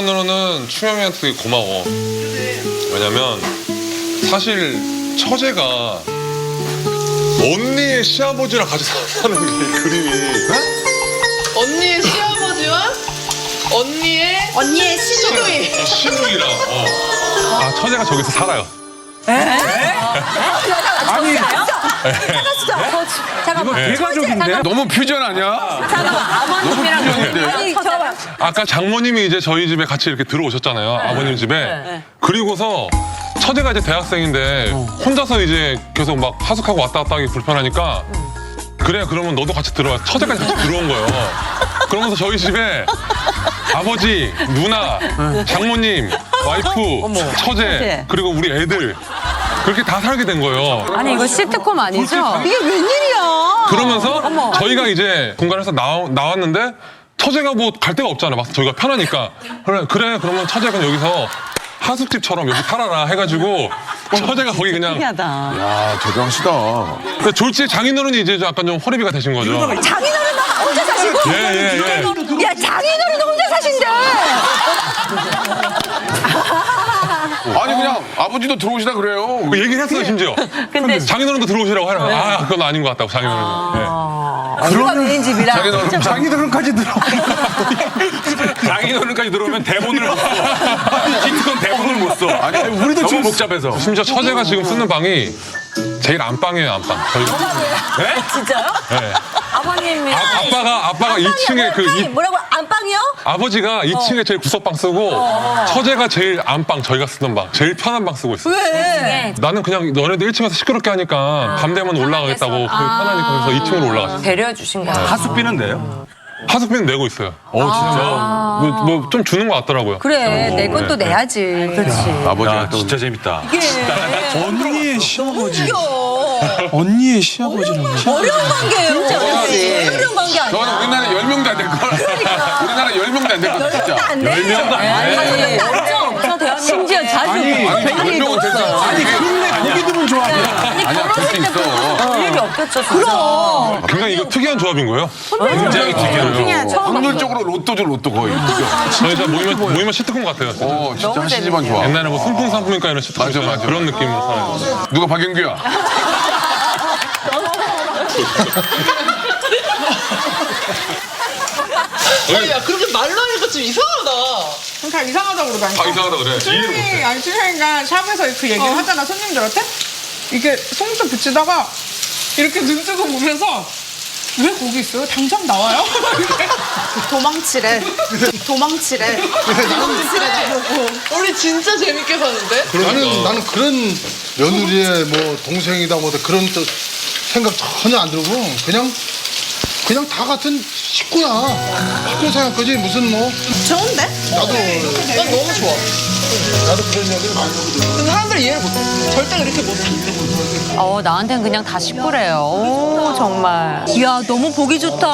한편으로는 충영이한테 되게 고마워. 왜냐면 사실 처제가 언니의 시아버지랑 같이 사는 게 그림이 언니의 시아버지와 언니의 언니의 시누이. 시누이. 시누이라. 어. 아 처제가 저기서 살아요. 아니 잠깐만. 네. 대가족인데? 너무 퓨전 아니야? 잠깐만. 너무 퓨전인데? 아니 잠깐만. 아까 장모님이 이제 저희 집에 같이 이렇게 들어오셨잖아요. 아버님 집에. 그리고서 처제가 이제 대학생인데 혼자서 이제 계속 막 하숙하고 왔다 갔다 하기 불편하니까 그래 그러면 너도 같이 들어와. 처제까지 같이 들어온 거예요. 그러면서 저희 집에 아버지, 누나, 장모님, 와이프, 처제 그리고 우리 애들 그렇게 다 살게 된 거예요. 아니 이거 시트콤 아니죠? 이게 웬일이야? 그러면서 저희가 이제 공간에서 나와, 나왔는데 처제가 뭐 갈 데가 없잖아. 막 저희가 편하니까. 그래, 그래 그러면 처제가 여기서 하숙집처럼 여기 살아라 해가지고 처제가 거기 그냥 신기하다. 아 대단하시다. 그 졸지에 장인어른이 이제 약간 좀 허리비가 되신 거죠. 장인어른도 혼자 사시고. 예, 예, 예. 야 장인어른도 혼자 사신대. 아니 그냥 아버지도 들어오시라 그래요. 그 얘기를 했어요, 심지어. 근데 장인어른도 들어오시라고 하라. 아, 그건 아닌 것 같다고, 장인어른이. 누가 개인 집이라. 자기는 장인어른까지 들어. 장인어른까지 들어오면 대본을 못 써. 시트콤 대본을 못 써. 아니 우리도 너무 지금 복잡해서. 심지어 처제가 지금 쓰는 방이 제일 안방이에요, 안방. 저희가. 진짜요? 네. 아버님이 아, 아빠가, 아빠가 2층에 그, 이- 뭐라고 안방이요? 아버지가 2층에 제일 구석방 쓰고 처제가 제일 안방 저희가 쓰는 방 제일 편한 방 쓰고 있어요. 왜? 나는 그냥 너네들 1층에서 시끄럽게 하니까 밤 되면 올라가겠다고 그 편하니까 그래서 2층으로 올라갔어요. 배려해 주신 거야. 하숙비는 돼요? 하숙비는 내고 있어요. 어 진짜? 뭐 좀 주는 것 같더라고요. 그래 내 건 또 내야지. 그렇지. 아버지가 야, 또 진짜 재밌다. 언니의 시아버지. 언니의 시아버지라고. 어려운 관계예요. 진짜 어려운 관계 아니야. 저는 우리나라 10명도 안 될 걸. 우리나라 10명도 안 될 걸 진짜. 안 돼. 아니, 저 대한민국 심지어 자주 아니, 아니 10명은 될수 있어. 아니 그런데 거기 두면 좋아해. 아니야 될 수 있어. 일이 없겠죠. 그럼. 굉장히 이거 특이한 조합인 거예요. 굉장히 특이해요. 확률적으로 로또죠 로또 거의. 저희 진짜 모이면, 모이면 시트콤 같아요. 진짜. 어 진짜 하시지만 좋아. 옛날에 뭐 순풍산품인가 이런 시트콤 맞아, 있잖아요. 맞아. 그런 느낌으로 살아요. 누가 박영규야? 아니, 야, 그렇게 말로 하니까 좀 이상하다. 다 이상하다고 그러다니까. 아 이상하다 그래. 이해를 못해. 손님이, 아니, 준영이가 샵에서 그 얘기를 하잖아, 손님들한테. 이게 송수 붙이다가 이렇게 눈 뜨고 보면서 왜 거기 있어요? 당장 나와요? 도망치래. 도망치래. 도망치래 나보고. 우리 진짜 재밌게 사는데? 나는 나는 그런 며느리의 뭐 동생이다 뭐 그런 또 생각 전혀 안 들고 그냥 그냥 다 같은 식구야. 식구 생각하지 무슨 뭐 좋은데? 나도 난 너무 좋아. 나도 그런 이야기를 많이 하거든. 근데 사람들이 이해를 못해. 절대 그렇게 못해. 어 나한테는 그냥 다 식구래요. 오 정말. 이야 너무 보기 좋다.